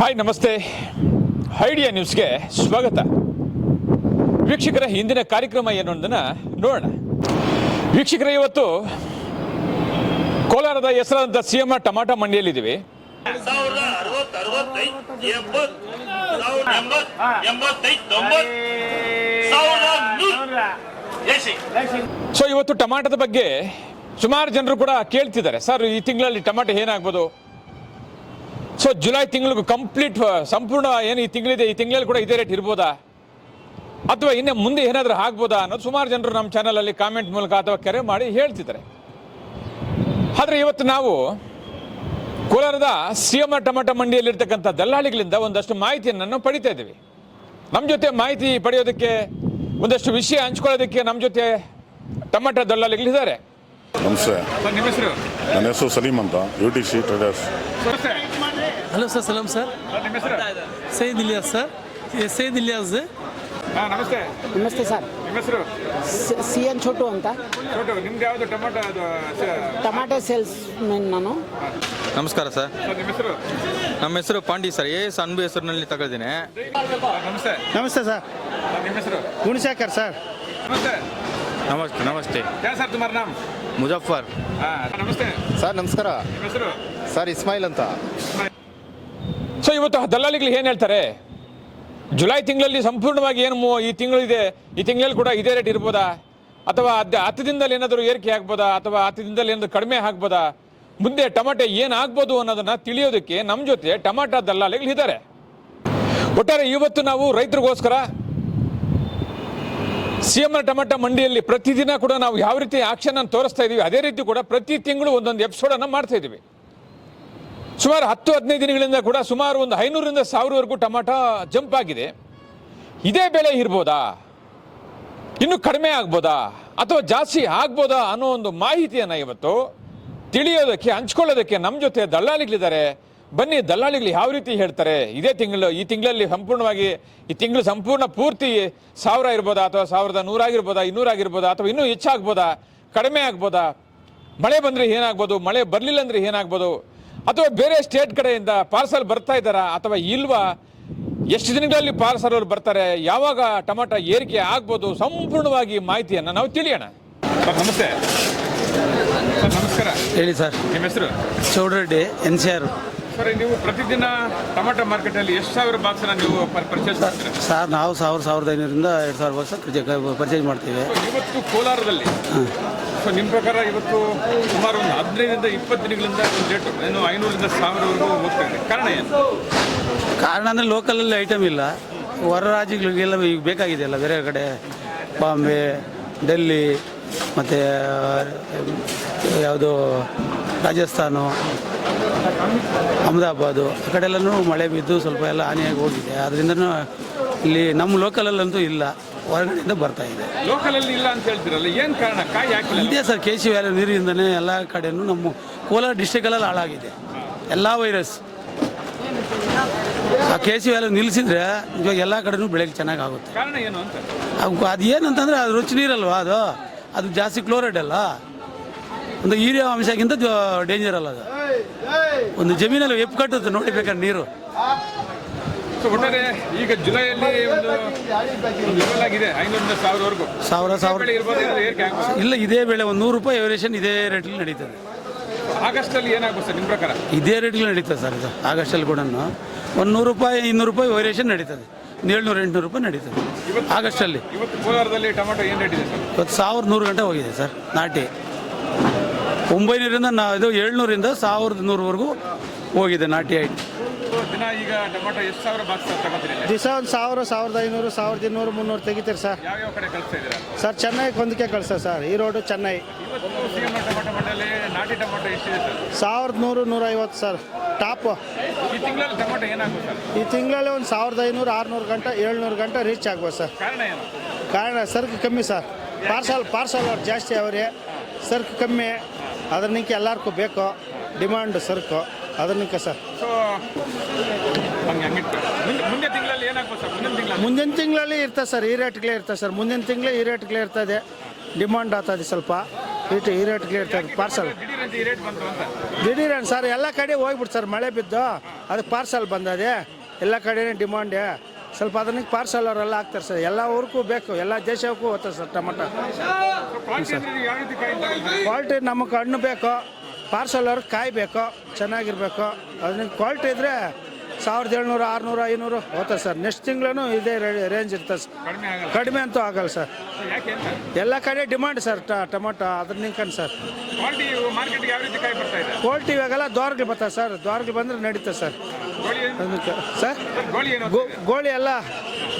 Hi ನಮಸ್ತೆ idea ನ್ಯೂಸ್ಗೆ ಸ್ವಾಗತ. ವೀಕ್ಷಕರ, ಹಿಂದಿನ ಕಾರ್ಯಕ್ರಮ ಏನು ಅನ್ನೋದನ್ನ ನೋಡೋಣ. ವೀಕ್ಷಕರ, ಇವತ್ತು ಕೋಲಾರದ ಹೆಸರಾದ ಸಿ ಎಂ ಟಮಾಟ ಮಂಡಿಯಲ್ಲಿದ್ದೀವಿ. ಸೊ ಇವತ್ತು ಟಮಾಟದ ಬಗ್ಗೆ ಸುಮಾರು ಜನರು ಕೂಡ ಕೇಳ್ತಿದ್ದಾರೆ. ಸರ್ ಈ ತಿಂಗಳಲ್ಲಿ ಟಮಾಟೆ ಏನಾಗ್ಬೋದು? ಸೊ ಜುಲೈ ತಿಂಗಳಿಗೂ ಕಂಪ್ಲೀಟ್ ಸಂಪೂರ್ಣ ಏನು ಈ ತಿಂಗಳಿದೆ ಈ ತಿಂಗಳಲ್ಲಿ ಕೂಡ ಇದೇ ರೇಟ್ ಇರ್ಬೋದಾ? ಅಥವಾ ಇನ್ನು ಮುಂದೆ ಏನಾದರೂ ಆಗ್ಬೋದಾ ಅನ್ನೋದು ಸುಮಾರು ಜನರು ನಮ್ಮ ಚಾನಲಲ್ಲಿ ಕಾಮೆಂಟ್ ಮೂಲಕ ಅಥವಾ ಕರೆ ಮಾಡಿ ಹೇಳ್ತಿದ್ದಾರೆ. ಆದರೆ ಇವತ್ತು ನಾವು ಕೋಲಾರದ ಸಿ ಎಂ ಟಮಾಟ ಮಂಡಿಯಲ್ಲಿರ್ತಕ್ಕಂಥ ದಲ್ಲಾಳಿಗಳಿಂದ ಒಂದಷ್ಟು ಮಾಹಿತಿಯನ್ನು ನಾವು ಪಡಿತಾ ಇದ್ದೀವಿ. ನಮ್ಮ ಜೊತೆ ಮಾಹಿತಿ ಪಡೆಯೋದಕ್ಕೆ ಒಂದಷ್ಟು ವಿಷಯ ಹಂಚ್ಕೊಳ್ಳೋದಕ್ಕೆ ನಮ್ಮ ಜೊತೆ ಟಮಾಟ ದಲ್ಲಾಳಿಗಳಿದ್ದಾರೆ. ನಮಸ್ತೆ. ನನ್ನ ಹೆಸರು ಸಲೀಮ್ ಅಂತ U T C traders hello sir ಸಲಾಂ ಸರ್ ನಿಮ್ಮ ಹೆಸರು Said Ilyas sir A- Said Ilyas ಹಾಂ ನಮಸ್ತೆ ನಮಸ್ತೆ ಸರ್ ನಿಮ್ಮ ಹೆಸರು ಸಿ ಎನ್ ಚೋಟು ಅಂತ ಫೋಟೋ ನಿಮ್ದು ಯಾವುದು ಟೊಮಾಟೊ ಅದು ಟಮಾಟೋ ಸೇಲ್ಸ್ ಮೆನ್ ನಾನು ನಮಸ್ಕಾರ ಸರ್ ನಿಮ್ಮ ಹೆಸರು ನಮ್ಮ ಹೆಸರು Pandi sir A S Anbu ಹೆಸರಿನಲ್ಲಿ ತಗೊಳ್ತೀನಿ ನಮಸ್ತೆ ನಮಸ್ತೆ ಸರ್ ನಿಮ್ಮ ಹೆಸರು ಗುಣಶೇಖರ್ ಸರ್ ನಮಸ್ತೆ ನಮಸ್ತೆ ನಮಸ್ತೆ क्या सर तुम्हारा नाम ಮುಜಫರ್ हाँ नमस्ते ಸರ್ ನಮಸ್ಕಾರ ನಿಮ್ಮ ಹೆಸರು ಸರ್ ಇಸ್ಮಾಯಿಲ್ ಅಂತ ಸೊ ಇವತ್ತು ದಲ್ಲಾಳಿಗಳು ಏನು ಹೇಳ್ತಾರೆ? ಜುಲೈ ತಿಂಗಳಲ್ಲಿ ಸಂಪೂರ್ಣವಾಗಿ ಏನು ಈ ಈ ತಿಂಗಳಿದೆ ಈ ತಿಂಗಳಲ್ಲಿ ಕೂಡ ಇದೇ ರೇಟ್ ಇರ್ಬೋದಾ? ಅಥವಾ ಅದ ಹತ್ತು ಏನಾದರೂ ಏರಿಕೆ ಆಗ್ಬೋದಾ? ಅಥವಾ ಹತ್ತು ದಿನದಲ್ಲಿ ಏನಾದರೂ ಕಡಿಮೆ ಆಗ್ಬೋದಾ? ಮುಂದೆ ಟೊಮಾಟೆ ಏನು ಆಗ್ಬೋದು ಅನ್ನೋದನ್ನ ತಿಳಿಯೋದಕ್ಕೆ ನಮ್ಮ ಜೊತೆ ಟಮಾಟ ದಲ್ಲಾಳಿಗಳು ಇದ್ದಾರೆ. ಒಟ್ಟಾರೆ ಇವತ್ತು ನಾವು ರೈತರಿಗೋಸ್ಕರ ಸಿ ಎಂ ಟೊಮಾಟೋ ಮಂಡಿಯಲ್ಲಿ ಪ್ರತಿದಿನ ಕೂಡ ನಾವು ಯಾವ ರೀತಿ ಆಕ್ಷನ್ ಅನ್ನು ತೋರಿಸ್ತಾ ಇದ್ದೀವಿ ಅದೇ ರೀತಿ ಕೂಡ ಪ್ರತಿ ತಿಂಗಳು ಒಂದೊಂದು ಎಪಿಸೋಡನ್ನು ಮಾಡ್ತಾ ಇದ್ದೀವಿ ಸುಮಾರು ಹತ್ತು, ಹದಿನೈದು ದಿನಗಳಿಂದ ಕೂಡ ಸುಮಾರು ಒಂದು ಐನೂರಿಂದ ಸಾವಿರವರೆಗೂ ಟಮಾಟ ಜಂಪ್ ಆಗಿದೆ. ಇದೇ ಬೆಲೆ ಇರ್ಬೋದಾ? ಇನ್ನು ಕಡಿಮೆ ಆಗ್ಬೋದಾ? ಅಥವಾ ಜಾಸ್ತಿ ಆಗ್ಬೋದಾ ಅನ್ನೋ ಒಂದು ಮಾಹಿತಿಯನ್ನು ಇವತ್ತು ತಿಳಿಯೋದಕ್ಕೆ, ಹಂಚ್ಕೊಳ್ಳೋದಕ್ಕೆ ನಮ್ಮ ಜೊತೆ ದಲ್ಲಾಳಿಗಳಿದ್ದಾರೆ. ಬನ್ನಿ, ದಲ್ಲಾಳಿಗಳು ಯಾವ ರೀತಿ ಹೇಳ್ತಾರೆ? ಇದೇ ತಿಂಗಳು, ಈ ತಿಂಗಳಲ್ಲಿ ಸಂಪೂರ್ಣವಾಗಿ, ಈ ತಿಂಗಳು ಸಂಪೂರ್ಣ ಪೂರ್ತಿ ಸಾವಿರ ಇರ್ಬೋದಾ ಅಥವಾ ಸಾವಿರದ ನೂರಾಗಿರ್ಬೋದಾ ಇನ್ನೂರಾಗಿರ್ಬೋದಾ ಅಥವಾ ಇನ್ನೂ ಹೆಚ್ಚಾಗ್ಬೋದಾ? ಕಡಿಮೆ ಆಗ್ಬೋದಾ? ಮಳೆ ಬಂದರೆ ಏನಾಗ್ಬೋದು? ಮಳೆ ಬರಲಿಲ್ಲ ಅಂದರೆ ಏನಾಗ್ಬೋದು? ಅಥವಾ ಬೇರೆ ಸ್ಟೇಟ್ ಕಡೆಯಿಂದ ಪಾರ್ಸಲ್ ಬರ್ತಾ ಇದ್ದಾರಾ ಅಥವಾ ಇಲ್ವಾ? ಎಷ್ಟು ದಿನಗಳಲ್ಲಿ ಪಾರ್ಸಲ್ ಅವರು ಬರ್ತಾರೆ? ಯಾವಾಗ ಟೊಮಾಟೊ ಏರಿಕೆ ಆಗ್ಬೋದು? ಸಂಪೂರ್ಣವಾಗಿ ಮಾಹಿತಿಯನ್ನು ನಾವು ತಿಳಿಯೋಣ. ನಮಸ್ತೆ. ನಮಸ್ಕಾರ. ಹೇಳಿ ಸರ್. ನಿಮ್ಮ ಹೆಸರು? Chowdareddy N C R. Sir ನೀವು ಪ್ರತಿದಿನ ಟೊಮಾಟೊ ಮಾರ್ಕೆಟಲ್ಲಿ ಎಷ್ಟು ಸಾವಿರ ಬಾಕ್ಸನ್ನ ನೀವು ಪರ್ಚೇಸ್ ಮಾಡ್ತೀರಾ? ಸರ್ ನಾವು ಸಾವಿರ ಸಾವಿರದ ಐನೂರಿಂದ ಎರಡು ಸಾವಿರ ಬಾಕ್ಸ್ ಪರ್ಚೇಸ್ ಮಾಡ್ತೀವಿ. ಇವತ್ತು ಕೋಲಾರದಲ್ಲಿ ಸೊ ನಿಮ್ಮ ಪ್ರಕಾರ ಇವತ್ತು ಸುಮಾರು ಒಂದು ಹದಿನೈದರಿಂದ ಇಪ್ಪತ್ತು ದಿನಗಳಿಂದ ಒಂದು ಏನು ಐನೂರಿಂದ ಸಾವಿರವರೆಗೂ ಹೋಗ್ತಾ ಇದೆ. ಕಾರಣ ಏನು? ಕಾರಣ ಅಂದರೆ ಲೋಕಲಲ್ಲಿ ಐಟಮ್ ಇಲ್ಲ. ಹೊರ ರಾಜ್ಯಗಳಿಗೆಲ್ಲ ಈಗ ಬೇಕಾಗಿದೆ ಅಲ್ಲ, ಬೇರೆ ಕಡೆ ಬಾಂಬೆ, ಡೆಲ್ಲಿ, ಮತ್ತು ಯಾವುದು ರಾಜಸ್ಥಾನ, ಅಹಮದಾಬಾದು, ಆ ಕಡೆ ಎಲ್ಲನೂ ಮಳೆ ಬಿದ್ದು ಸ್ವಲ್ಪ ಎಲ್ಲ ಹಾನಿಯಾಗಿ ಹೋಗಿದೆ. ಅದರಿಂದನೂ ಇಲ್ಲಿ ನಮ್ಮ ಲೋಕಲಲ್ಲಂತೂ ಇಲ್ಲ. ಹೊರಗಡೆಯಿಂದ ಬರ್ತಾ ಇದೆ. ಲೋಕಲಲ್ಲಿ ಇಲ್ಲ ಅಂತ ಹೇಳ್ತೀರಲ್ಲ ಏನು ಕಾರಣ? ಕಾಯಿ ಹಾಕಿಲ್ಲ. ಇದೇ ಸರ್ ಕೆ ಸಿ ವ್ಯಾಲಿ ನೀರಿಂದನೇ ಎಲ್ಲ ಕಡೆಯೂ ನಮ್ಮ ಕೋಲಾರ ಡಿಸ್ಟಿಕಲ್ಲಿ ಹಾಳಾಗಿದೆ. ಎಲ್ಲ ವೈರಸ್ ಆ ಕೆ ಸಿ ವ್ಯಾಲಿ ನಿಲ್ಲಿಸಿದ್ರೆ ಇವಾಗ ಎಲ್ಲ ಕಡೆನೂ ಬೆಳೆಗೆ ಚೆನ್ನಾಗಿ ಆಗುತ್ತೆ ಕಾರಣ ಏನು ಅಂತ? ಅವ್- ಅದು ಏನಂತಂದ್ರೆ ಅದು ರುಚಿ ನೀರಲ್ವಾ ಅದು? ಅದು ಜಾಸ್ತಿ ಕ್ಲೋರೈಡ್ ಅಲ್ಲ. ಒಂದು ಹೀರಿಯ ಅಂಶಕ್ಕಿಂತ ಡೇಂಜರ್ ಅಲ್ಲ ಅದು. ಒಂದು ಜಮೀನಲ್ಲಿ ಎಪ್ಪು ಕಟ್ಟುತ್ತೆ ನೋಡಿ ಬೇಕಾದ್ರೆ ನೀರು. ಸೊ ಒಟ್ಟಾರೆ ಈಗ ಜುಲೈಯಲ್ಲಿ ಒಂದು ಲೆವೆಲ್ ಆಗಿದೆ ಐನೂರಿಂದ ಸಾವಿರವರೆಗೂ. ಸಾವಿರ ಸಾವಿರ. ಬೆಳೆ ಇರ್ಬೋದು ಏನಾದ್ರು ಏರಿಕೆ ಆಗ್ಬೋದು ಇಲ್ಲ ಇದೇ ಬೆಳೆ ಒಂದು ನೂರು ರೂಪಾಯಿ ವೇರಿಯೇಷನ್ ಇದೇ ರೇಟಲ್ಲಿ ನಡೀತದೆ. ಆಗಸ್ಟಲ್ಲಿ ಏನಾಗ್ಬೋದು ಸರ್ ನಿಮ್ಮ ಪ್ರಕಾರ? ಇದೇ ರೇಟ್ಗೆ ನಡೀತದೆ ಸರ್ ಇದು ಆಗಸ್ಟಲ್ಲಿ ಕೂಡ. ಒಂದು ನೂರು ರೂಪಾಯಿ ಇನ್ನೂರು ರೂಪಾಯಿ ವೇರಿಯೇಷನ್ ನಡೀತದೆ. ಏಳ್ನೂರು ಎಂಟುನೂರು ರೂಪಾಯಿ ನಡೀತದೆ ಆಗಸ್ಟಲ್ಲಿ. ಇವತ್ತು ಕೋಲಾರದಲ್ಲಿ ಟೊಮೆಟೊ ಏನು ರೇಟ್ ಇದೆ ಸರ್? ಇವತ್ತು ಸಾವಿರದ ನೂರು ಗಂಟೆ ಹೋಗಿದೆ ಸರ್ ನಾಟಿ. ಒಂಬೈನೂರಿಂದ ನಾ ಇದು ಏಳ್ನೂರಿಂದ ಸಾವಿರದ ನೂರವರೆಗೂ ಹೋಗಿದೆ ನಾಟಿ ಐಟಿ ದಿನ ಈಗ ಟೊಮೆಟೊ ಎಷ್ಟು ಸಾವಿರ ಬಾಕ್ಸ್ ತಗೋತೀರಿ ದಿವಸ ಒಂದು ಸಾವಿರ ಸಾವಿರದ ಐನೂರು ಸಾವಿರದ ಇನ್ನೂರು ಮುನ್ನೂರು ತೆಗಿತೀರಿ ಸರ್. ಕಡೆ ಕಳಿಸ್ತಾ ಇದ್ದೀರಾ? ಸರ್ ಚೆನ್ನೈ ಹೊಂದಿಕೆ ಕಳಿಸ ಸರ್ ಈ ರೋಡು ಚೆನ್ನೈ. ಇವತ್ತು ಸಿ ಎಂ ಟೊಮೆಟೊ ಮಂಡಳಿ ನಾಟಿ ಟೊಮೆಟೊ ಎಷ್ಟಿದೆ ಸರ್? ಸಾವಿರದ ನೂರು ನೂರೈವತ್ತು ಸರ್ ಟಾಪು. ಈ ತಿಂಗಳಲ್ಲಿ ಟೊಮೆಟೊ ಏನಾಗುತ್ತೆ ಸರ್? ಈ ತಿಂಗಳಲ್ಲಿ ಒಂದು ಸಾವಿರದ ಐನೂರು ಆರುನೂರು ಗಂಟೆ ಏಳ್ನೂರು ಗಂಟೆ ರೀಚ್ ಆಗ್ಬೋದು ಸರ್. ಕಾರಣ ಏನು? ಕಾರಣ ಸರಕು ಕಮ್ಮಿ ಸರ್. ಪಾರ್ಸಲ್ ಪಾರ್ಸಲ್ ಅವ್ರು ಜಾಸ್ತಿ ಅವ್ರಿ. ಸರಕು ಕಮ್ಮಿ. ಅದನ್ನಕ್ಕೆ ಎಲ್ಲರಿಗೂ ಬೇಕು. ಡಿಮಾಂಡ್ ಸರಕು. ಅದನ್ನಕ್ಕೆ ಸರ್. ಸೊ ಹಂಗೆ ಹಂಗಿಟ್ಟು ಮುಂದೆ ಮುಂದೆ ತಿಂಗಳಲ್ಲಿ ಏನಾಗ್ಬೋದು ಸರ್? ಮುಂದಿನ ತಿಂಗಳಲ್ಲಿ? ಮುಂದಿನ ತಿಂಗಳಲ್ಲಿ ಇರ್ತದೆ ಸರ್ ಈ ರೇಟ್ಗಳೇ ಇರ್ತದೆ ಸರ್. ಮುಂದಿನ ತಿಂಗಳೇ ಈ ರೇಟ್ಗಳೇ ಇರ್ತದೆ ಡಿಮಾಂಡ್ ಆಗ್ತದೆ ಸ್ವಲ್ಪ. ಇಟ್ಟು ಈ ರೇಟ್ಗಳೇ ಇರ್ತದೆ ಪಾರ್ಸಲ್ ದಿಢೀರಂತ ಈ ರೇಟ್ ಬಂತು ಅಂತ. ದಿಢೀರನ್ ಸರ್ ಎಲ್ಲ ಕಡೆ ಹೋಗ್ಬಿಟ್ಟು ಸರ್ ಮಳೆ ಬಿದ್ದು. ಅದಕ್ಕೆ ಪಾರ್ಸಲ್ ಬಂದದೆ. ಎಲ್ಲ ಕಡೆನೇ ಡಿಮಾಂಡೆ ಸ್ವಲ್ಪ ಅದನ್ನ ಪಾರ್ಸಲ್ ಅವರೆಲ್ಲ ಹಾಕ್ತಾರೆ ಸರ್. ಎಲ್ಲ ಊರಿಗೂ ಬೇಕು. ಎಲ್ಲ ದೇಶಕ್ಕೂ ಹೋಗ್ತದೆ ಸರ್ ಟೊಮೊಟೊ. ಅಂದ್ರೆ ಯಾವ ರೀತಿ? ಕ್ವಾಲಿಟಿ ನಮಗೆ ಹಣ್ಣು ಬೇಕು. ಪಾರ್ಸಲ್ ಅವ್ರಿಗೆ ಕಾಯಬೇಕು ಚೆನ್ನಾಗಿರಬೇಕು. ಅದನ್ನ ಕ್ವಾಲಿಟಿ ಇದ್ದರೆ ಸಾವಿರದ ಏಳ್ನೂರು ಆರುನೂರು ಐನೂರು ಹೋಗ್ತದೆ ಸರ್. ನೆಕ್ಸ್ಟ್ ತಿಂಗಳೂ ಇದೇ ರೇಂಜ್ ಇರ್ತದೆ ಸರ್. ಕಡಿಮೆ ಅಂತೂ ಆಗಲ್ಲ ಸರ್. ಎಲ್ಲ ಕಡೆ ಡಿಮಾಂಡ್ ಸರ್ ಟ ಟೊಮೊಟೊ ಅದ್ರ ನಿಂಕನ್ ಸರ್. ಕ್ವಾಲಿಟಿ ಇವಾಗೆಲ್ಲ ದ್ವಾರಗಳು ಬರ್ತದೆ ಸರ್. ದ್ವಾರಗಳು ಬಂದರೆ ನಡೀತದೆ ಸರ್. ಸರ್? ಗೋಳಿ ಎಲ್ಲ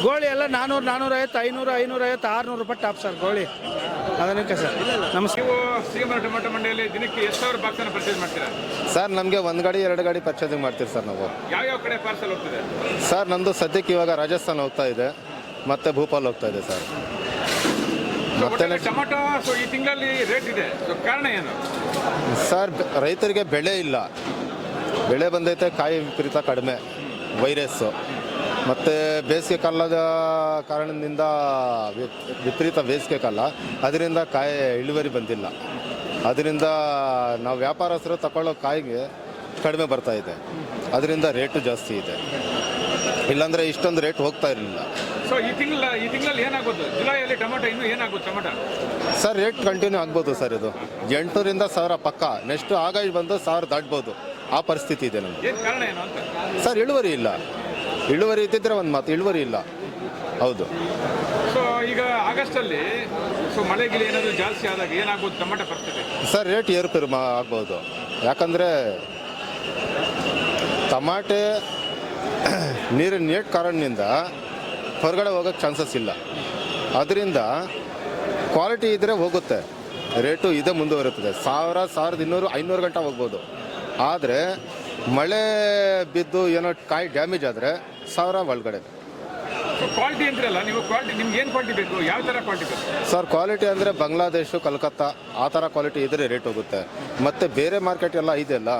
ಗೋಳಿ ಎಲ್ಲ ನಾನ್ನೂರು ನಾನ್ನೂರೈವತ್ತು ಐನೂರು ಐನೂರೈವತ್ತು ಆರುನೂರು ರೂಪಾಯಿ ಟಾಪ್ ಸರ್ ಗೋಳಿ. ಅದಕ್ಕೆ ಸರ್. ನಮಸ್ಕಾರ ನೀವು ಸಿಎಂ ಟೊಮೆಟೊ ಮಂಡಿಯಲ್ಲಿ ದಿನಕ್ಕೆ ಎಷ್ಟು ಸಾವಿರ ಬಾಕ್ಸ್ ಅನ್ನು ಪರ್ಚೇಸ್ ಮಾಡ್ತೀರಾ? ಸರ್ ನಮಗೆ ಒಂದು ಗಾಡಿ ಎರಡು ಗಾಡಿ ಪರ್ಚೇಸಿಂಗ್ ಮಾಡ್ತೀವಿ ಸರ್ ನಾವು. ಯಾವ ಯಾವ ಕಡೆ ಪಾರ್ಸಲ್ ಹೋಗ್ತಿದೆ? ಸರ್ ನಮ್ಮದು ಸದ್ಯಕ್ಕೆ ಇವಾಗ ರಾಜಸ್ಥಾನ್ ಹೋಗ್ತಾ ಇದೆ. ಮತ್ತು ಭೂಪಾಲ್ ಹೋಗ್ತಾ ಇದೆ ಸರ್. ಮತ್ತೆ ಟೊಮೆಟೊ ಸೊ ಈ ತಿಂಗಳಲ್ಲಿ ರೇಟ್ ಇದೆ. ಸೊ ಕಾರಣ ಏನು? ಸರ್ ರೈತರಿಗೆ ಬೆಳೆ ಇಲ್ಲ. ಬೆಳೆ ಬಂದೈತೆ ಕಾಯಿ ವಿಪರೀತ ಕಡಿಮೆ. ವೈರಸ್ಸು ಮತ್ತು ಬೇಸಿಗೆ ಕಾಲದ ಕಾರಣದಿಂದ ವಿಪರೀತ ಬೇಸಿಗೆ ಕಾಲ. ಅದರಿಂದ ಕಾಯಿ ಇಳುವರಿ ಬಂದಿಲ್ಲ. ಅದರಿಂದ ನಾವು ವ್ಯಾಪಾರಸ್ಥರು ತಗೊಳ್ಳೋ ಕಾಯಿಗೆ ಕಡಿಮೆ ಬರ್ತಾ ಇದೆ. ಅದರಿಂದ ರೇಟು ಜಾಸ್ತಿ ಇದೆ. ಇಲ್ಲಾಂದರೆ ಇಷ್ಟೊಂದು ರೇಟ್ ಹೋಗ್ತಾ ಇರಲಿಲ್ಲ. ಸೊ ಈ ತಿಂಗಳ ಈ ತಿಂಗಳಲ್ಲಿ ಏನಾಗುತ್ತೆ ಜುಲೈಯಲ್ಲಿ ಟೊಮೆಟೊ ಇನ್ನೂ ಏನಾಗುತ್ತೆ ಟೊಮೆಟೊ? ಸರ್ ರೇಟ್ ಕಂಟಿನ್ಯೂ ಆಗ್ಬೋದು ಸರ್ ಇದು. ಎಂಟುನೂರಿಂದ ಸಾವಿರ ಪಕ್ಕ. ನೆಕ್ಸ್ಟ್ ಆಗಸ್ಟ್ ಬಂದು ಸಾವಿರ ದಾಟ್ಬೋದು. ಆ ಪರಿಸ್ಥಿತಿ ಇದೆ ನಮಗೆ ಏನು ಕಾರಣ ಏನು ಅಂತ? ಸರ್ ಇಳುವರಿ ಇಲ್ಲ. ಇಳುವರಿ ಇದ್ದಿದ್ರೆ ಒಂದು ಮಾತು ಇಳುವರಿ ಇಲ್ಲ. ಹೌದು. ಸೊ ಈಗ ಆಗಸ್ಟಲ್ಲಿ ಸೊ ಮಳೆ ಗಿಳಿ ಏನಾದರೂ ಜಾಸ್ತಿ ಆದಾಗ ಏನಾಗ್ಬೋದು ಟೊಮೆಟೊ ಪರಿಸ್ಥಿತಿ ಸರ್ ರೇಟ್ ಏರುಪೇರು ಮಾ ಆಗ್ಬೋದು. ಯಾಕಂದರೆ ಟಮಾಟೆ ನೀರಿನ ನೀಟ್ ಕಾರಣದಿಂದ ಹೊರಗಡೆ ಹೋಗೋಕ್ಕೆ ಚಾನ್ಸಸ್ ಇಲ್ಲ. ಅದರಿಂದ ಕ್ವಾಲಿಟಿ ಇದ್ದರೆ ಹೋಗುತ್ತೆ. ರೇಟು ಇದೇ ಮುಂದುವರುತ್ತದೆ ಸಾವಿರ ಸಾವಿರದ ಇನ್ನೂರು ಐನೂರು ಗಂಟೆ ಹೋಗ್ಬೋದು. ಆದರೆ ಮಳೆ ಬಿದ್ದು ಏನೋ ಕಾಯಿ ಡ್ಯಾಮೇಜ್ ಆದರೆ ಸಾವಿರ ಒಳಗಡೆ. ಕ್ವಾಲಿಟಿ ಅಂತಿರಲ್ಲ ನೀವು ಕ್ವಾಲಿಟಿ ನಿಮ್ಗೆ ಏನು ಕ್ವಾಲಿಟಿ ಬೇಕು? ಯಾವ ಥರ ಕ್ವಾಲಿಟಿ ಬೇಕು? ಸರ್ ಕ್ವಾಲಿಟಿ ಅಂದರೆ ಬಾಂಗ್ಲಾದೇಶು ಕಲ್ಕತ್ತಾ ಆ ಥರ ಕ್ವಾಲಿಟಿ ಇದ್ರೆ ರೇಟ್ ಹೋಗುತ್ತೆ. ಮತ್ತು ಬೇರೆ ಮಾರ್ಕೆಟ್ ಎಲ್ಲ ಇದೆಯಲ್ಲ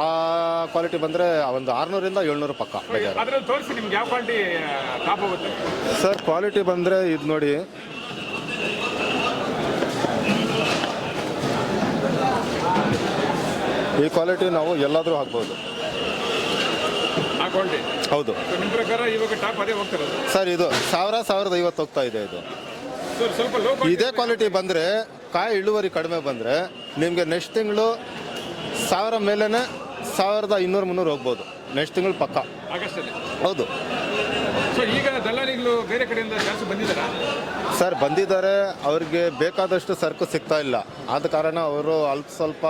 ಆ ಕ್ವಾಲಿಟಿ ಬಂದರೆ ಒಂದು ಆರುನೂರಿಂದ ಏಳ್ನೂರು ಪಕ್ಕ ಬಜಾರ್. ಅದ್ರಲ್ಲಿ ತೋರಿಸಿ ನಿಮ್ಗೆ ಯಾವ ಕ್ವಾಲಿಟಿ ಟಾಪ್ ಹೋಗುತ್ತೆ. ಸರ್ ಕ್ವಾಲಿಟಿ ಬಂದರೆ ಇದು ನೋಡಿ. ಈ ಕ್ವಾಲಿಟಿ ನಾವು ಎಲ್ಲಾದರೂ ಹಾಕ್ಬೋದು. ಹೌದು. ನಿಮ್ಮ ಪ್ರಕಾರ ಇವಾಗ ಟಾಪ್ ಅದೇ ಹೋಗ್ತಿರೋದು? ಸರ್ ಇದು ಸಾವಿರ ಸಾವಿರದ ಐವತ್ತು ಹೋಗ್ತಾ ಇದೆ ಇದು. ಸ್ವಲ್ಪ ಲೋ ಇದೇ ಕ್ವಾಲಿಟಿ ಬಂದರೆ ಕಾಯಿ ಇಳುವರಿ ಕಡಿಮೆ ಬಂದರೆ ನಿಮಗೆ ನೆಕ್ಸ್ಟ್ ತಿಂಗಳು ಸಾವಿರ ಮೇಲೇ ಸಾವಿರದ ಇನ್ನೂರು ಮುನ್ನೂರು ಹೋಗ್ಬೋದು. ನೆಕ್ಸ್ಟ್ ತಿಂಗಳು ಪಕ್ಕ. ಆಗಸ್ಟಲ್ಲಿ. ಹೌದು. ಸೊ ಈಗ ದಲ್ಲಾಳಿಗಳು ಬೇರೆ ಕಡೆಯಿಂದ ಜಾಸ್ತಿ ಬಂದಿದ್ದಾರಾ? ಸರ್ ಬಂದಿದ್ದಾರೆ. ಅವ್ರಿಗೆ ಬೇಕಾದಷ್ಟು ಸರಕು ಸಿಗ್ತಾ ಇಲ್ಲ. ಆದ ಕಾರಣ ಅವರು ಅಲ್ಪ ಸ್ವಲ್ಪ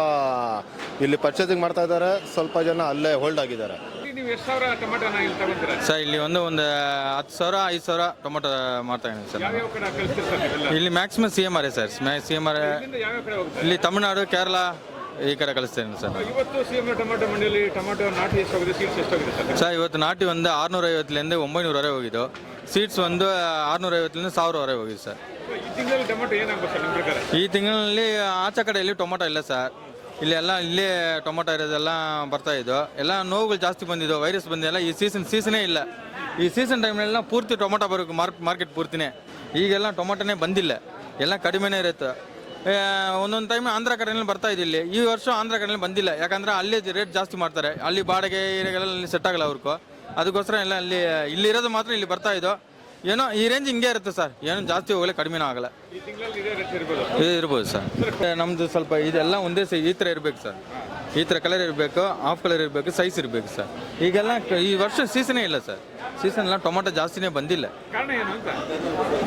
ಇಲ್ಲಿ ಪರ್ಚೇಸಿಂಗ್ ಮಾಡ್ತಾ ಇದ್ದಾರೆ. ಸ್ವಲ್ಪ ಜನ ಅಲ್ಲೇ ಹೋಲ್ಡ್ ಆಗಿದ್ದಾರೆ. ನೀವು ಎಷ್ಟು ಸಾವಿರ ಟೊಮೆಟೊನ ಇಲ್ಲಿ ತಗೊಂತೀರಾ ಸರ್ ಇಲ್ಲಿ ಒಂದು ಒಂದು ಹತ್ತು ಸಾವಿರ ಐದು ಸಾವಿರ ಟೊಮೊಟೊ ಮಾಡ್ತಾ ಇದ್ದೀನಿ ಸರ್. ಯಾವ್ಯಾವ ಕಡೆ ಇಲ್ಲಿ maximum C M R sir C M R ಇಲ್ಲಿಂದ ಯಾವ್ಯಾವ ಕಡೆ ಹೋಗುತ್ತೆ? ಇಲ್ಲಿ ತಮಿಳ್ನಾಡು ಕೇರಳ ಈ ಕಡೆ ಕಳಿಸ್ತೇನೆ ಸರ್. ಇವತ್ತು ಸಿ ಎಂ ಟೊಮೆಟೊ ಮಂಡಿಯಲ್ಲಿ ಟೊಮೆಟೊ ನಾಟಿ ಎಷ್ಟಾಗಿದೆ ಸೀಡ್ಸ್ ಎಷ್ಟಾಗಿದೆ ಸರ್? ಸರ್ ಇವತ್ತು ನಾಟಿ ಒಂದು ಆರುನೂರ ಐವತ್ತರಿಂದ ಒಂಬೈನೂರವರೆ ಹೋಗಿದ್ದು. ಸೀಟ್ಸ್ ಒಂದು ಆರುನೂರ ಐವತ್ತರಿಂದ ಸಾವಿರವರೆಗೆ ಹೋಗಿದೆ ಸರ್. ಈ ತಿಂಗಳಲ್ಲಿ ಟೊಮೆಟೊ ಏನಾಗುತ್ತೆ ಸರ್ ನಿಮ್ಮ ಪ್ರಕಾರ? ಈ ತಿಂಗಳಲ್ಲಿ ಆಚೆ ಕಡೆಯಲ್ಲಿ ಟೊಮೊಟೊ ಇಲ್ಲ ಸರ್. ಇಲ್ಲಿ ಎಲ್ಲ ಇಲ್ಲೇ ಟೊಮೊಟೊ ಇರೋದೆಲ್ಲ ಬರ್ತಾ ಇದ್ದು. ಎಲ್ಲ ನೋವುಗಳು ಜಾಸ್ತಿ ಬಂದಿದ್ದು ವೈರಸ್ ಬಂದಿಲ್ಲ ಈ ಸೀಸನ್ ಸೀಸನೇ ಇಲ್ಲ. ಈ ಸೀಸನ್ ಟೈಮ್ನೆಲ್ಲ ಪೂರ್ತಿ ಟೊಮೊಟೊ ಬರಬೇಕು ಮಾರ್ಕ್ ಮಾರ್ಕೆಟ್ ಪೂರ್ತಿನೇ. ಈಗೆಲ್ಲ ಟೊಮೊಟೊನೇ ಬಂದಿಲ್ಲ. ಎಲ್ಲ ಕಡಿಮೆನೇ ಇರುತ್ತೆ. ಒಂದೊಂದು ಟೈಮ್ ಆಂಧ್ರ ಕಡೆಯಲ್ಲಿ ಬರ್ತಾ ಇದ್ದಿಲ್ಲ ಈ ವರ್ಷ ಆಂಧ್ರ ಕಡೆಯಲ್ಲಿ ಬಂದಿಲ್ಲ. ಯಾಕಂದ್ರೆ ಅಲ್ಲಿ ರೇಟ್ ಜಾಸ್ತಿ ಮಾಡ್ತಾರೆ. ಅಲ್ಲಿ ಬಾಡಿಗೆ ಏರಿಯಾಗಳೆಲ್ಲ ಸೆಟ್ ಆಗಲ್ಲ ಅವ್ರಿಗೂ ಅದಕ್ಕೋಸ್ಕರ ಎಲ್ಲ ಅಲ್ಲಿ ಇಲ್ಲಿರೋದು ಮಾತ್ರ ಇಲ್ಲಿ ಬರ್ತಾ ಇದ್ದೋ. ಏನೋ ಈ ರೇಂಜ್ ಹಿಂಗೆ ಇರುತ್ತೆ ಸರ್ ಏನು ಜಾಸ್ತಿ ಹೋಗಲಿ ಕಡಿಮೆ ಆಗಲ್ಲ. ಇದೇ ಇರ್ಬೋದು? ಸರ್ ನಮ್ದು ಸ್ವಲ್ಪ ಇದೆಲ್ಲ ಒಂದೇ ಸೈ ಈ ಥರ ಇರಬೇಕು ಸರ್ ಈ ಥರ ಕಲರ್ ಇರಬೇಕು ಆಫ್ ಕಲರ್ ಇರಬೇಕು ಸೈಜ್ ಇರಬೇಕು ಸರ್ ಈಗೆಲ್ಲ ಈ ವರ್ಷ ಸೀಸನೇ ಇಲ್ಲ ಸರ್ ಸೀಸನ್ ಎಲ್ಲ ಟೊಮೊಟೊ ಜಾಸ್ತಿನೇ ಬಂದಿಲ್ಲ.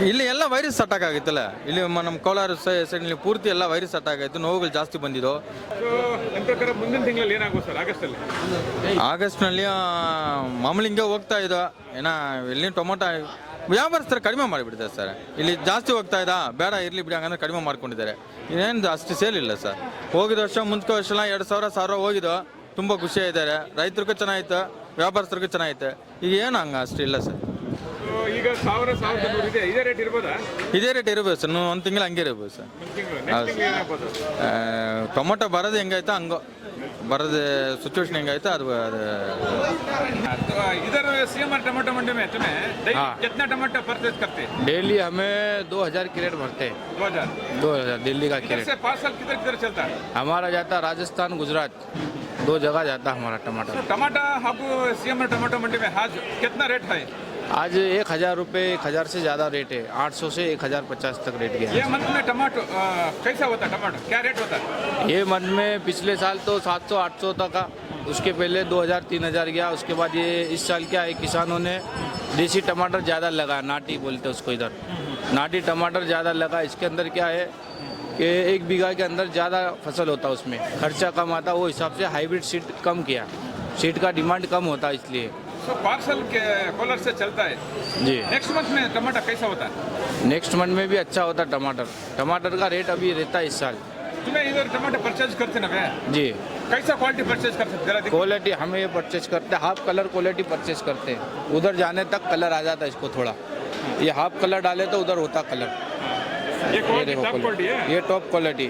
ಇಲ್ಲಿ ಎಲ್ಲ ವೈರಸ್ ಅಟ್ಯಾಕ್ ಆಗಿತ್ತಲ್ಲ ಇಲ್ಲಿ ನಮ್ಮ ಕೋಲಾರ ಸೈಡ್ನಲ್ಲಿ ಪೂರ್ತಿ ಎಲ್ಲ ವೈರಸ್ ಅಟ್ಯಾಕ್ ಆಯಿತು ನೋವುಗಳು ಜಾಸ್ತಿ ಬಂದಿದ್ದು. ಮುಂದಿನ ತಿಂಗಳಲ್ಲಿ ಏನಾಗುತ್ತೆ ಸರ್ ಆಗಸ್ಟಲ್ಲಿ ಆಗಸ್ಟ್ನಲ್ಲಿ ಮಾಮೂಲಿ ಹಿಂಗೆ ಹೋಗ್ತಾ ಇದ್ದೋ ಏನೋ ಇಲ್ಲಿ ಟೊಮೊಟೊ ವ್ಯಾಪಾರಸ್ಥರು ಕಡಿಮೆ ಮಾಡಿಬಿಡ್ತಾರೆ ಸರ್. ಇಲ್ಲಿ ಜಾಸ್ತಿ ಹೋಗ್ತಾ ಇದ್ದಾ ಬೇಡ ಇರಲಿ ಬಿಡಿ ಹಂಗಂದ್ರೆ ಕಡಿಮೆ ಮಾಡ್ಕೊಂಡಿದ್ದಾರೆ. ಇನ್ನೇನು ಅಷ್ಟು ಸೇಲ್ ಇಲ್ಲ ಸರ್. ಹೋಗಿದ ವರ್ಷ ಮುಂದಕ್ಕೆ ವರ್ಷ ಎಲ್ಲ ಎರಡು ಸಾವಿರ ಸಾವಿರ ಹೋಗಿದ್ದು ತುಂಬ ಖುಷಿ ಇದ್ದಾರೆ ರೈತರಿಗೂ ಚೆನ್ನಾಗಿತ್ತು ವ್ಯಾಪಾರಸ್ಥರಿಗೂ ಚೆನ್ನಾಗಿತ್ತು. ಈಗ ಏನು ಹಂಗೆ ಅಷ್ಟು ಇಲ್ಲ ಸರ್. ಈಗ ಸಾವಿರ ಸಾವಿರದ ಇದೆ. ರೇಟ್ ಇರ್ಬೋದಾ? ಇದೇ ರೇಟ್ ಇರ್ಬೋದು ಸರ್. ಒಂದು ತಿಂಗಳು ಹಂಗೆ ಇರ್ಬೋದು ಸರ್. ಟೊಮೊಟೊ ಬರೋದು ಹೆಂಗಾಯ್ತೋ? ಹಂಗೋ. ಬರೋದು ಸಿಚುವೇಶನ್ ಹೆಂಗಾಯ್ತೋ ಅದು ಅದು तो इधर सीएम टमाटो मंडी में तुम्हें डेली कितना टमाटर परचेज करते हैं डेली हमें दो हजार क्रेट भरते हैं दो हजार दो हजार दिल्ली का इधर क्रेट से पार्सल किधर किधर चलता है हमारा जाता है राजस्थान गुजरात दो जगह जाता है हमारा टमाटर टमाटा आपको सीएम टमाटो मंडी में आज कितना रेट है आज एक हज़ार रुपये एक हज़ार से ज़्यादा रेट है। आठ सौ से एक हज़ार पचास तक रेट गया ये मंथ में टमाटो कैसा होता है टमाटो? क्या रेट होता है? ये मन में पिछले साल तो सात सौ आठ सौ तक का उसके पहले दो हज़ार तीन हज़ार गया। उसके बाद ये इस साल क्या है किसानों ने देसी टमाटर ज़्यादा लगा नाटी बोलते उसको इधर। नाटी टमाटर ज़्यादा लगा इसके अंदर क्या है कि एक बीघा के अंदर ज़्यादा फ़सल होता उसमें। खर्चा कम आता वो हिसाब से हाइब्रिड सीड कम किया। सीड का डिमांड कम होता इसलिए। तो पार्सल के कॉलर से चलता है। जी। नेक्स्ट मंथ में टमाटा कैसा होता है? नेक्स्ट मंथ में भी अच्छा होता टमाटर। टमाटर का रेट अभी रहता है इस साल। तुम्हें इधर टमाटर परचेज करते ना भैया? जी। कैसा क्वालिटी परचेज कर सकते क्वालिटी हमें ये परचेज करते हैं। हाफ़ कलर क्वालिटी परचेज करते हैं। उधर जाने तक कलर आ जाता है इसको थोड़ा। ये हाफ़ कलर डाले तो उधर होता कलर ये ये देखो क्वालिटी है। ये टॉप क्वालिटी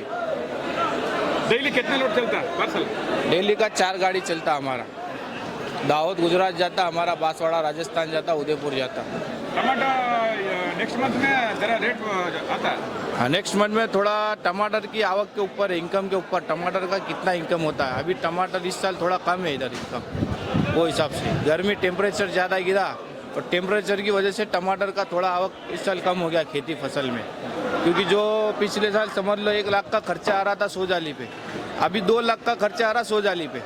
डेली कितने लोड चलता है? पार्सल डेली का चार गाड़ी चलता हमारा। दाहोद गुजरात जाता हमारा बांसवाड़ा राजस्थान जाता उदयपुर जाता टमाटा नेक्स्ट मंथ में जरा रेट आता है हाँ नेक्स्ट मंथ में थोड़ा टमाटर की आवक के ऊपर इनकम के ऊपर टमाटर का कितना इनकम होता है अभी टमाटर इस साल थोड़ा कम है इधर इनकम वो हिसाब से गर्मी टेम्परेचर ज़्यादा गिरा और टेम्परेचर की वजह से टमाटर का थोड़ा आवक इस साल कम हो गया खेती फ़सल में क्योंकि जो पिछले साल समझ लो एक लाख का खर्चा आ रहा था सौ जाली पे अभी दो लाख का खर्चा आ रहा सौ जाली पे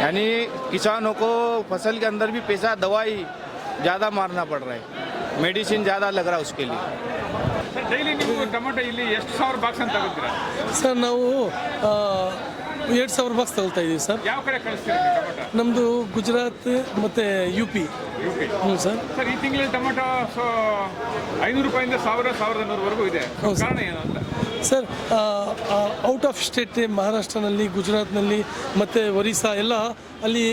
यानी किसानों को फसल के अंदर भी पैसा दवाई ज़्यादा मारना पड़ रहा है मेडिसिन ज़्यादा लग रहा है उसके लिए ಸರ್ ಡೈಲಿ ನೀವು ಟೊಮೆಟೊ ಇಲ್ಲಿ ಎಷ್ಟು ಸಾವಿರ ಬಾಕ್ಸ್ ಅಂತ ತಗೋತೀರಾ ಸರ್ ನಾವು ಎರಡು ಸಾವಿರ ಬಾಕ್ಸ್ ತಗೊಳ್ತಾ ಇದ್ದೀವಿ ಸರ್ ಯಾವ ಕಡೆ ಕಳಿಸ್ತೀರಾ ನೀವು ಟೊಮೆಟೊ ನಮ್ಮದು ಗುಜರಾತ್ ಮತ್ತು ಯು ಪಿ ಯು ಪಿ ಹ್ಞೂ ಸರ್ ಸರ್ ಈ ತಿಂಗಳಲ್ಲಿ ಟೊಮೆಟೊ ಸೊ ಐನೂರು ರೂಪಾಯಿಂದ ಸಾವಿರ ಸಾವಿರದ ನೂರವರೆಗೂ ಇದೆ ಹೌದು ಸರ್. ಕಾರಣ ಏನು ಅಂತ ಸರ್ ಔಟ್ ಆಫ್ ಸ್ಟೇಟ್ ಮಹಾರಾಷ್ಟ್ರನಲ್ಲಿ, ಗುಜರಾತ್ನಲ್ಲಿ, ಮತ್ತು ಒರಿಸ್ಸಾ ಎಲ್ಲ ಅಲ್ಲಿ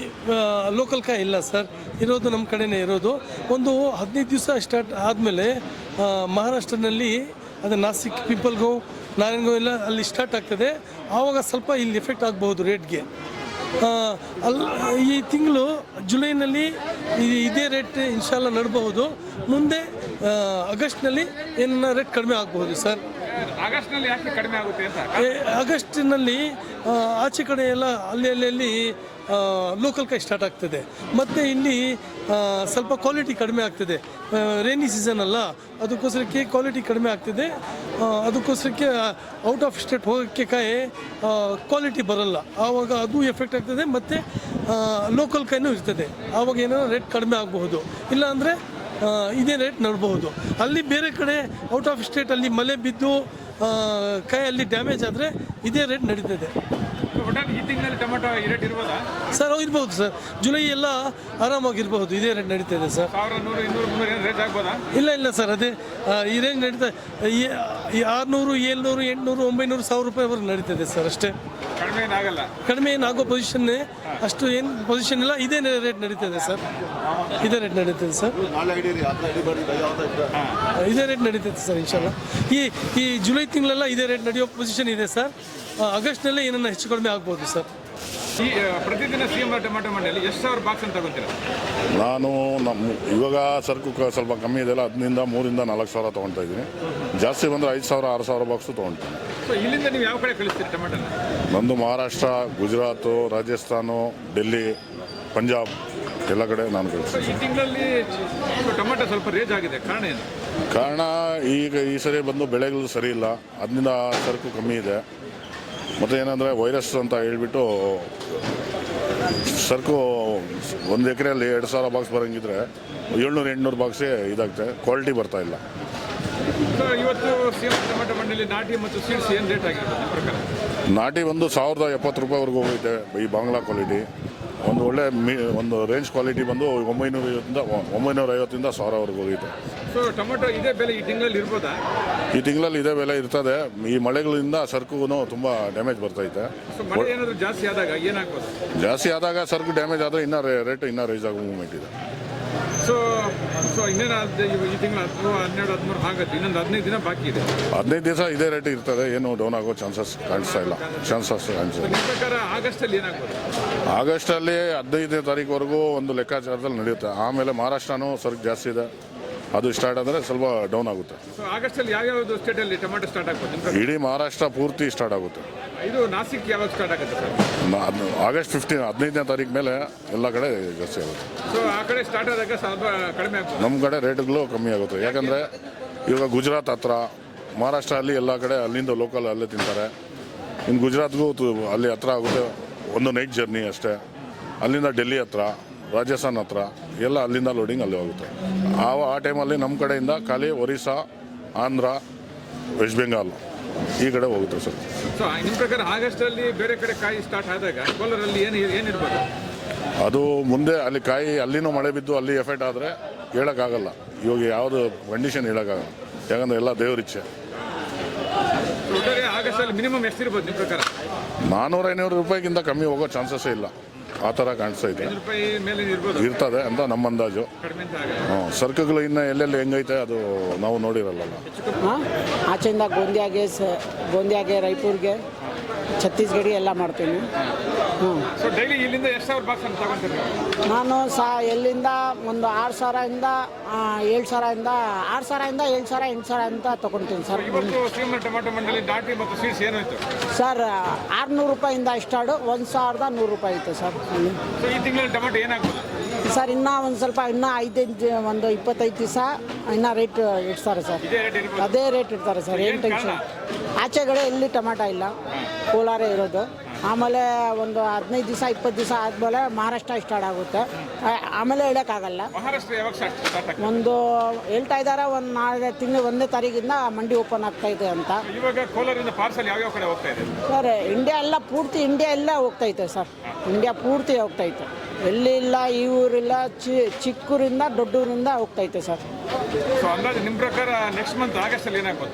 ಲೋಕಲ್ ಕಾಯಿ ಇಲ್ಲ ಸರ್. ಇರೋದು ನಮ್ಮ ಕಡೆನೇ ಇರೋದು. ಒಂದು ಹದಿನೈದು ದಿವಸ ಸ್ಟಾರ್ಟ್ ಆದಮೇಲೆ ಮಹಾರಾಷ್ಟ್ರನಲ್ಲಿ ಅದು ನಾಸಿಕ್, ಪಿಂಪಲ್ಗೋ, ನಾರಾಯಣಗೋ ಎಲ್ಲ ಅಲ್ಲಿ ಸ್ಟಾರ್ಟ್ ಆಗ್ತದೆ. ಆವಾಗ ಸ್ವಲ್ಪ ಇಲ್ಲಿ ಎಫೆಕ್ಟ್ ಆಗಬಹುದು ರೇಟ್ಗೆ ಅಲ್ಲಿ ಈ ತಿಂಗಳು ಜುಲೈನಲ್ಲಿ ಇದೇ ರೇಟ್ ಇನ್ಶಾಲ್ಲ ನಡಬಹುದು. ಮುಂದೆ ಆಗಸ್ಟ್ನಲ್ಲಿ ಏನನ್ನ ರೇಟ್ ಕಡಿಮೆ ಆಗಬಹುದು ಸರ್. ಆಗಸ್ಟ್ನಲ್ಲಿ ಯಾಕೆ ಕಡಿಮೆ ಆಗುತ್ತೆ ಆಗಸ್ಟಿನಲ್ಲಿ ಆಚೆ ಕಡೆ ಎಲ್ಲ ಅಲ್ಲಿ ಅಲ್ಲಿ ಅಲ್ಲಿ ಲೋಕಲ್ ಕೈ ಸ್ಟಾರ್ಟ್ ಆಗ್ತದೆ. ಮತ್ತು ಇಲ್ಲಿ ಸ್ವಲ್ಪ ಕ್ವಾಲಿಟಿ ಕಡಿಮೆ ಆಗ್ತದೆ. ರೇನಿ ಸೀಸನ್ ಅಲ್ಲ ಅದಕ್ಕೋಸ್ಕರಕ್ಕೆ ಕ್ವಾಲಿಟಿ ಕಡಿಮೆ ಆಗ್ತದೆ. ಅದಕ್ಕೋಸ್ಕರಕ್ಕೆ ಔಟ್ ಆಫ್ ಸ್ಟೇಟ್ ಹೋಗೋಕ್ಕೆ ಕಾಯಿ ಕ್ವಾಲಿಟಿ ಬರಲ್ಲ. ಆವಾಗ ಅದು ಎಫೆಕ್ಟ್ ಆಗ್ತದೆ ಮತ್ತು ಲೋಕಲ್ ಕಾಯಿನೂ ಇರ್ತದೆ. ಆವಾಗ ಏನೋ ರೇಟ್ ಕಡಿಮೆ ಆಗಬಹುದು. ಇಲ್ಲ ಅಂದರೆ ಆ, ಇದೇ ರೇಟ್ ನೋಡ್ಬೋದು. ಅಲ್ಲಿ ಬೇರೆ ಕಡೆ ಔಟ್ ಆಫ್ ಸ್ಟೇಟಲ್ಲಿ ಮಳೆ ಬಿದ್ದು ಕೈಯಲ್ಲಿ ಡ್ಯಾಮೇಜ್ ಆದರೆ ಇದೇ ರೇಟ್ ನಡೀತದೆ. ಈ ತಿಂಗಳಲ್ಲಿ ಟೊಮೆಟೊ ಈ ರೇಟ್ ಇರ್ಬೋದಾ? ಸರ್ ಇರ್ಬೋದು ಸರ್. ಜುಲೈ ಎಲ್ಲ ಆರಾಮಾಗಿರ್ಬಹುದು. ಇದೇ ರೇಟ್ ನಡೀತದೆ ಸರ್. ಸಾವಿರ ನೂರು ಇನ್ನೂರು ಮುನ್ನೂರು ಏನು ರೇಟ್ ಆಗ್ಬೋದಾ? ಇಲ್ಲ ಇಲ್ಲ ಸರ್. ಅದೇ ಆ, ಈ ರೇಂಜ್ ನಡೀತಾ ಈ ಈ ಆರುನೂರು ಏಳ್ನೂರು ಎಂಟುನೂರು ಒಂಬೈನೂರು ಸಾವಿರ ರೂಪಾಯಿವರೆಗೆ ಇದೆ ಸರ್ ಅಷ್ಟೇ. ಕಡಿಮೆ ಏನಾಗಲ್ಲ ಕಡಿಮೆ ಏನಾಗೋ ಪೊಸಿಷನ್ನೇ ಅಷ್ಟು ಏನು ಪೊಸಿಷನ್ ಇಲ್ಲ. ಇದೇ ರೇಟ್ ನಡೀತದೆ ಸರ್. ಇದೇ ರೇಟ್ ನಡೀತದೆ ಸರ್. ಇದೇ ರೇಟ್ ನಡೀತೈತೆ ಸರ್ ಇನ್ಶಾಲ್ಲ ಈ ಈ ಜುಲೈ ತಿಂಗಳೆಲ್ಲ ಇದೇ ರೇಟ್ ನಡೆಯೋ ಪೊಸಿಷನ್ ಇದೆ ಸರ್. ಆಗಸ್ಟ್ನಲ್ಲೇ ಏನನ್ನ ಹೆಚ್ಚು ಕಡಿಮೆ ಆಗ್ಬೋದು ಸರ್. ಈ ಪ್ರತಿದಿನ ಸಿ ಎಂ ಟೊಮೆಟೊ ಮಂಡಿಯಲ್ಲಿ ಎಷ್ಟು ಸಾವಿರ ಬಾಕ್ಸ್ ಅಂತ ತಗೋತೀರಾ? ನಾನು ನಮ್ಮ ಇವಾಗ ಸರಕು ಕ- ಸ್ವಲ್ಪ ಕಮ್ಮಿ ಇದೆಯಲ್ಲ ಹದಿನಿಂದ ಮೂರಿಂದ ನಾಲ್ಕು ಸಾವಿರ ತೊಗೊಳ್ತಾ ಇದ್ದೀನಿ. ಜಾಸ್ತಿ ಬಂದರೆ ಐದು ಸಾವಿರ ಆರು ಸಾವಿರ ಬಾಕ್ಸು ತೊಗೊಳ್ತೀನಿ. ಸೊ ಇಲ್ಲಿಂದ ನೀವು ಯಾವ ಕಡೆ ಕಳಿಸ್ತೀರಿ ಟೊಮೆಟೊನ? ನಂದು ಮಹಾರಾಷ್ಟ್ರ ಗುಜರಾತು ರಾಜಸ್ಥಾನ ಡೆಲ್ಲಿ ಪಂಜಾಬ್ ಎಲ್ಲ ಕಡೆ ನಾನು ಸೊ ಕಳಿಸ್ತೀನಿ. ಈ ತಿಂಗಳಲ್ಲಿ ಟೊಮೆಟೊ ಸ್ವಲ್ಪ ರೇಜ್ ಆಗಿದೆ. ಕಾರಣ ಏನು? ಕಾರಣ ಈಗ ಈ ಸರಿ ಬಂದು ಬೆಳೆಗಳು ಸರಿ ಇಲ್ಲ. ಅದರಿಂದ ಸರಕು ಕಮ್ಮಿ ಇದೆ. ಮತ್ತು ಏನಂದರೆ ವೈರಸ್ ಅಂತ ಹೇಳ್ಬಿಟ್ಟು ಸರ್ಕು ಒಂದು ಎಕರೆಯಲ್ಲಿ ಎರಡು ಸಾವಿರ ಬಾಕ್ಸ್ ಬರೋಂಗಿದ್ರೆ ಏಳ್ನೂರು ಎಂಟುನೂರು ಬಾಕ್ಸೇ ಇದಾಗುತ್ತೆ ಕ್ವಾಲಿಟಿ ಬರ್ತಾ ಇಲ್ಲ. ನಾಟಿ ಮತ್ತು ಸೀಡ್ಸ್ ಏನು ರೇಟ್ ಆಗಿರುತ್ತೆ ನಿಮ್ಮ ನಾಟಿ ಒಂದು ಸಾವಿರದ ಎಪ್ಪತ್ತು ರೂಪಾಯಿವರೆಗೂ ಹೋಗೈತೆ ಈ ಬಾಂಗ್ಲಾ ಕ್ವಾಲಿಟಿ ಒಂದು ಒಳ್ಳೆ ಮೀ ಒಂದು ರೇಂಜ್ ಕ್ವಾಲಿಟಿ ಬಂದು ಒಂಬೈನೂರ ಐವತ್ತಿಂದ ಒಂಬೈನೂರ ಐವತ್ತಿಂದ ಸಾವಿರವರೆಗೂ ಹೋಗೈತೆ ಸೊ ಟೊಮೆಟೊ ಇದೇ ಬೆಲೆ ಈ ತಿಂಗಳಲ್ಲಿ ಇರ್ಬೋದಾ? ಈ ತಿಂಗಳಲ್ಲಿ ಇದೇ ಬೆಲೆ ಇರ್ತದೆ. ಈ ಮಳೆಗಳಿಂದ ಸರ್ಕುಗೂ ತುಂಬ ಡ್ಯಾಮೇಜ್ ಬರ್ತೈತೆ ಸೊ ಮಳೆ ಏನಾದರೂ ಜಾಸ್ತಿ ಆದಾಗ ಏನಾಗ್ಬೋದು ಜಾಸ್ತಿ ಆದಾಗ ಸರಕು ಡ್ಯಾಮೇಜ್ ಆದರೆ ಇನ್ನೂ ರೇಟ್ ಇನ್ನೂ ರೈಸ್ ಆಗೋ ಮೂಮೆಂಟ್ ಇದೆ. ಸೊ ಸೊ ಇನ್ನೇನು ಈ ತಿಂಗಳು ಹತ್ತು ಹನ್ನೆರಡು ಹದಿಮೂರು ಆಗುತ್ತೆ. ಇನ್ನೊಂದು ಹದಿನೈದು ದಿನ ಬಾಕಿ ಇದೆ. ಹದಿನೈದು ದಿವಸ ಇದೇ ರೇಟ್ ಇರ್ತದೆ. ಏನು ಡೌನ್ ಆಗೋ ಚಾನ್ಸಸ್ ಕಾಣಿಸ್ತಾ ಇಲ್ಲ. ಚಾನ್ಸಸ್ ಕಾಣಿಸ್ತಾ ನಿಮ್ಮ ಪ್ರಕಾರ ಆಗಸ್ಟಲ್ಲಿ ಏನಾಗ್ಬೋದು ಆಗಸ್ಟಲ್ಲಿ ಹದಿನೈದನೇ ತಾರೀಕುವರೆಗೂ ಒಂದು ಲೆಕ್ಕಾಚಾರದಲ್ಲಿ ನಡೆಯುತ್ತೆ. ಆಮೇಲೆ ಮಹಾರಾಷ್ಟ್ರನೂ ಸರಕು ಜಾಸ್ತಿ ಇದೆ. ಅದು ಸ್ಟಾರ್ಟ್ ಆದರೆ ಸ್ವಲ್ಪ ಡೌನ್ ಆಗುತ್ತೆ. ಆಗಸ್ಟಲ್ಲಿ ಟೊಮೆಟೊ ಸ್ಟಾರ್ಟ್ ಆಗ್ಬೋದು ಇಡೀ ಮಹಾರಾಷ್ಟ್ರ ಪೂರ್ತಿ ಸ್ಟಾರ್ಟ್ ಆಗುತ್ತೆ. ಇದು ನಾಸಿಕ್ ಯಾವಾಗ ಸ್ಟಾರ್ಟ್ ಆಗುತ್ತೆ ಸರ್? ಆಗಸ್ಟ್ ಫಿಫ್ಟೀನ್ ಹದಿನೈದನೇ ತಾರೀಕು ಮೇಲೆ ಎಲ್ಲ ಕಡೆ ಜಾಸ್ತಿ ಆಗುತ್ತೆ. ಸೊ ಆ ಕಡೆ ಸ್ಟಾರ್ಟ್ ಆದಾಗ ಸ್ವಲ್ಪ ಕಡಿಮೆ ಆಗ್ಬೋದು. ನಮ್ಮ ಕಡೆ ರೇಟ್ಗಳು ಕಮ್ಮಿ ಆಗುತ್ತೆ. ಯಾಕಂದರೆ ಇವಾಗ ಗುಜರಾತ್ ಹತ್ರ ಮಹಾರಾಷ್ಟ್ರ ಅಲ್ಲಿ ಎಲ್ಲ ಕಡೆ ಅಲ್ಲಿಂದ ಲೋಕಲ್ ಅಲ್ಲೇ ತಿಂತಾರೆ. ಇನ್ನು ಗುಜರಾತ್ಗೂ ಅಲ್ಲಿ ಹತ್ರ ಆಗುತ್ತೆ ಒಂದು ನೈಟ್ ಜರ್ನಿ ಅಷ್ಟೇ. ಅಲ್ಲಿಂದ ಡೆಲ್ಲಿ ಹತ್ರ. ರಾಜಸ್ಥಾನ್ ಹತ್ರ ಎಲ್ಲ ಅಲ್ಲಿಂದ ಲೋಡಿಂಗ್ ಅಲ್ಲಿ ಹೋಗುತ್ತೆ. ಆ ಆ ಟೈಮಲ್ಲಿ ನಮ್ಮ ಕಡೆಯಿಂದ ಖಾಲಿ ಒರಿಸ್ಸಾ ಆಂಧ್ರ ವೆಸ್ಟ್ ಬೆಂಗಾಲ್ ಈ ಕಡೆ ಹೋಗುತ್ತೆ ಸರ್. ಸೊ ನಿಮ್ ಪ್ರಕಾರ ಆಗಸ್ಟ್ ಅಲ್ಲಿ ಬೇರೆ ಕಡೆ ಕಾಯಿ ಸ್ಟಾರ್ಟ್ ಆದಾಗ ಕೋಲಾರಲ್ಲಿ ಏನು ಏನಿರ್ಬೋದು ಅದು ಮುಂದೆ ಅಲ್ಲಿ ಕಾಯಿ ಅಲ್ಲಿನೂ ಮಳೆ ಬಿದ್ದು ಅಲ್ಲಿ ಎಫೆಕ್ಟ್ ಆದರೆ ಹೇಳೋಕ್ಕಾಗಲ್ಲ. ಇವಾಗ ಯಾವುದು ಕಂಡೀಷನ್ ಹೇಳೋಕ್ಕಾಗಲ್ಲ. ಯಾಕಂದರೆ ಎಲ್ಲ ದೇವರಿಚ್ಛೆ. ಅಲ್ಲಿ ಮಿನಿಮಮ್ ಎಷ್ಟಿರ್ಬೋದು ನಿಮ್ ಪ್ರಕಾರ? ನಾನ್ನೂರ ಐನೂರು ರೂಪಾಯಿಗಿಂತ ಕಮ್ಮಿ ಹೋಗೋ ಚಾನ್ಸಸ್ ಇಲ್ಲ. ಆ ಥರ ಕಾಣಿಸ್ತಾ ಇದೆ. ಐನೂರು ರೂಪಾಯಿ ಮೇಲೆ ಇರ್ಬೋದು? ಇರ್ತದೆ ಅಂತ ನಮ್ಮ ಅಂದಾಜು. ಕಡಿಮೆ ಅಂತ ಆಗಲ್ಲ ಹ್ಞೂ ಸರ್ಕುಗಳು ಇನ್ನು ಎಲ್ಲೆಲ್ಲಿ ಹೆಂಗೈತೆ ಅದು ನಾವು ನೋಡಿರಲ್ಲ ಹಾಂ? ಆಚೆಯಿಂದ ಗೋಂದಿಯಾಗೆ ಸ ಗೋಂದಿಯಾಗೆ ರಾಯಪುರ್ಗೆ. ಛತ್ತೀಸ್ಗಢಿ ಎಲ್ಲ ಮಾಡ್ತೀನಿ. ಹ್ಞೂ ಸೊ ಡೈಲಿ ಇಲ್ಲಿಂದ ಎಷ್ಟು ಸಾವಿರ ಬಾಕ್ಸ್ ಅಂತ ತಗೊಂತೀರಿ? ನಾನು ಸಾ ಎಲ್ಲಿಂದ? ಒಂದು ಆರು ಸಾವಿರದಿಂದ ಏಳು ಸಾವಿರದಿಂದ ಆರು ಸಾವಿರದಿಂದ ಏಳು ಸಾವಿರ ಎಂಟು ಸಾವಿರ ಅಂತ ತಗೊಳ್ತೀನಿ ಸರ್. ಇವತ್ತು ಶ್ರೀಮಂತ ಟೊಮೆಟೊ ಮಂಡಳಿ ಮತ್ತು ಸ್ವೀಟ್ಸ್ ಏನಾಯ್ತು ಸರ್ ಆರುನೂರು ರೂಪಾಯಿಂದ ಸ್ಟಾರ್ಟು ಒಂದು ಸಾವಿರದ ನೂರು ರೂಪಾಯಿ ಐತೆ ಸರ್. ಸೊ ಈ ತಿಂಗಳಲ್ಲಿ ಟೊಮೆಟೊ ಏನಾಗ್ಬೋದು ಸರ್ ಇನ್ನೂ ಒಂದು ಸ್ವಲ್ಪ ಇನ್ನೂ ಐದೈದು ಒಂದು ಇಪ್ಪತ್ತೈದು ದಿವಸ ಇನ್ನೂ ರೇಟ್ ಇಡ್ತಾರೆ ಸರ್. ಅದೇ ರೇಟ್ ಇಡ್ತಾರೆ ಸರ್ ಏನು ಟೆನ್ಷನ್ ಆಚೆಗಡೆ ಎಲ್ಲಿ ಟೊಮಾಟೊ ಇಲ್ಲ ಕೋಲಾರ ಇರೋದು. ಆಮೇಲೆ ಒಂದು ಹದಿನೈದು ದಿವಸ ಇಪ್ಪತ್ತು ದಿವಸ ಆದಮೇಲೆ ಮಹಾರಾಷ್ಟ್ರ ಸ್ಟಾರ್ಟ್ ಆಗುತ್ತೆ. ಆಮೇಲೆ ಹೇಳೋಕ್ಕಾಗಲ್ಲ. ಒಂದು ಹೇಳ್ತಾ ಇದ್ದಾರೆ ಒಂದು ನಾಳೆ ತಿಂಗಳು ಒಂದೇ ತಾರೀಕಿಂದ ಮಂಡಿ ಓಪನ್ ಆಗ್ತಾ ಇದೆ ಅಂತ. ಕಡೆ ಹೋಗ್ತಾ ಸರ್ ಇಂಡಿಯಾ ಎಲ್ಲ ಪೂರ್ತಿ ಇಂಡಿಯಾ ಎಲ್ಲ ಹೋಗ್ತೈತೆ ಸರ್. ಇಂಡಿಯಾ ಪೂರ್ತಿ ಹೋಗ್ತೈತೆ ಎಲ್ಲಿ ಇಲ್ಲ ಈ ಊರಿಲ್ಲ ಚಿ ಚಿಕ್ಕೂರಿಂದ ದೊಡ್ಡೂರಿಂದ ಹೋಗ್ತೈತೆ ಸರ್. ಸೊ ಅಂದಾಜು ನಿಮ್ಮ ಪ್ರಕಾರ ನೆಕ್ಸ್ಟ್ ಮಂತ್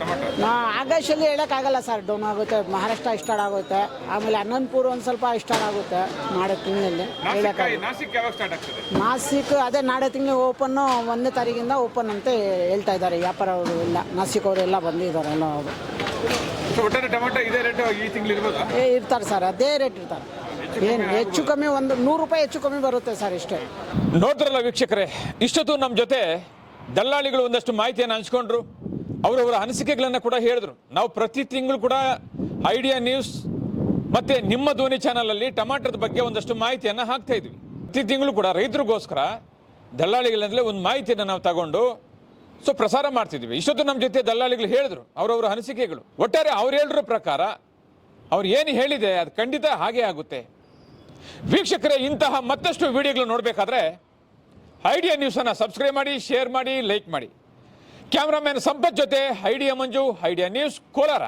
ಟೊಮೆಟೊ? ನಾ ಆಗಸ್ಟಲ್ಲಿ ಹೇಳೋಕ್ಕಾಗಲ್ಲ ಸರ್ ಡೌನ್ ಆಗುತ್ತೆ. ಮಹಾರಾಷ್ಟ್ರ ಸ್ಟಾರ್ಟ್ ಆಗುತ್ತೆ. ಆಮೇಲೆ ಅನಂತಪುರ ಒಂದು ಸ್ವಲ್ಪ ಸ್ಟಾರ್ಟ್ ಆಗುತ್ತೆ ನಾಳೆ ತಿಂಗಳಲ್ಲಿ ನಾಸಿಕ್ ಹೇಳೋಕ್ಕಾಗಲ್ಲ. ನಾಸಿಕ್ ಯಾವಾಗ ಸ್ಟಾರ್ಟ್ ಆಗ್ತದೆ? ನಾಸಿಕ್ ಅದೇ ನಾಳೆ ತಿಂಗಳು ಓಪನ್ ಒಂದನೇ ತಾರೀಕಿಂದ ಓಪನ್ ಅಂತ ಹೇಳ್ತಾ ಇದ್ದಾರೆ. ವ್ಯಾಪಾರ ಅವರು ಎಲ್ಲ ನಾಸಿಕ್ ಅವರು ಎಲ್ಲ ಬಂದಿದ್ದಾರೆ ಎಲ್ಲ ಅವರು. ಸೊ ಒಟ್ಟಾರೆ ಟೊಮೆಟೊ ಇದೇ ರೇಟ್ ಈ ತಿಂಗಳು ಇರ್ಬೋದಾ? ಏ ಇರ್ತಾರೆ ಸರ್ ಅದೇ ರೇಟ್ ಇರ್ತಾರೆ. ಏನು, ಹೆಚ್ಚು ಕಮ್ಮಿ ಒಂದು ನೂರು ರೂಪಾಯಿ ಹೆಚ್ಚು ಕಮ್ಮಿ ಬರುತ್ತೆ ಸರ್ ಇಷ್ಟೇ. ನೋಡ್ತಾರಲ್ಲ ವೀಕ್ಷಕರೇ, ಇಷ್ಟೊತ್ತು ನಮ್ಮ ಜೊತೆ ದಲ್ಲಾಳಿಗಳು ಒಂದಷ್ಟು ಮಾಹಿತಿಯನ್ನು ಹಂಚ್ಕೊಂಡ್ರು. ಅವರವರ ಅನಿಸಿಕೆಗಳನ್ನು ಕೂಡ ಹೇಳಿದ್ರು. ನಾವು ಪ್ರತಿ ತಿಂಗಳು ಕೂಡ ಐಡಿಯಾ ನ್ಯೂಸ್ ಮತ್ತೆ ನಿಮ್ಮ ಧ್ವನಿ ಚಾನಲಲ್ಲಿ ಟಮಾಟರದ ಬಗ್ಗೆ ಒಂದಷ್ಟು ಮಾಹಿತಿಯನ್ನು ಹಾಕ್ತಾ ಇದ್ವಿ. ಪ್ರತಿ ತಿಂಗಳು ಕೂಡ ರೈತರಿಗೋಸ್ಕರ ದಲ್ಲಾಳಿಗಳಿಂದಲೇ ಒಂದು ಮಾಹಿತಿಯನ್ನು ನಾವು ತಗೊಂಡು ಸೊ ಪ್ರಸಾರ ಮಾಡ್ತಿದ್ವಿ. ಇಷ್ಟೊತ್ತು ನಮ್ಮ ಜೊತೆ ದಲ್ಲಾಳಿಗಳು ಹೇಳಿದ್ರು, ಅವರವರ ಅನಿಸಿಕೆಗಳು. ಒಟ್ಟಾರೆ ಅವ್ರು ಹೇಳಿದ್ರ ಪ್ರಕಾರ ಅವ್ರು ಏನು ಹೇಳಿದೆ ಅದು ಖಂಡಿತ ಹಾಗೆ ಆಗುತ್ತೆ. ವೀಕ್ಷಕರೇ, ಇಂತಹ ಮತ್ತಷ್ಟು ವಿಡಿಯೋಗಳು ನೋಡಬೇಕಾದ್ರೆ ಐಡಿಯಾ ನ್ಯೂಸನ್ನು ಸಬ್ಸ್ಕ್ರೈಬ್ ಮಾಡಿ, ಶೇರ್ ಮಾಡಿ, ಲೈಕ್ ಮಾಡಿ. ಕ್ಯಾಮ್ರಾಮ್ಯಾನ್ ಸಂಪತ್ ಜೊತೆ, Idea Manju, Idea news Kolar.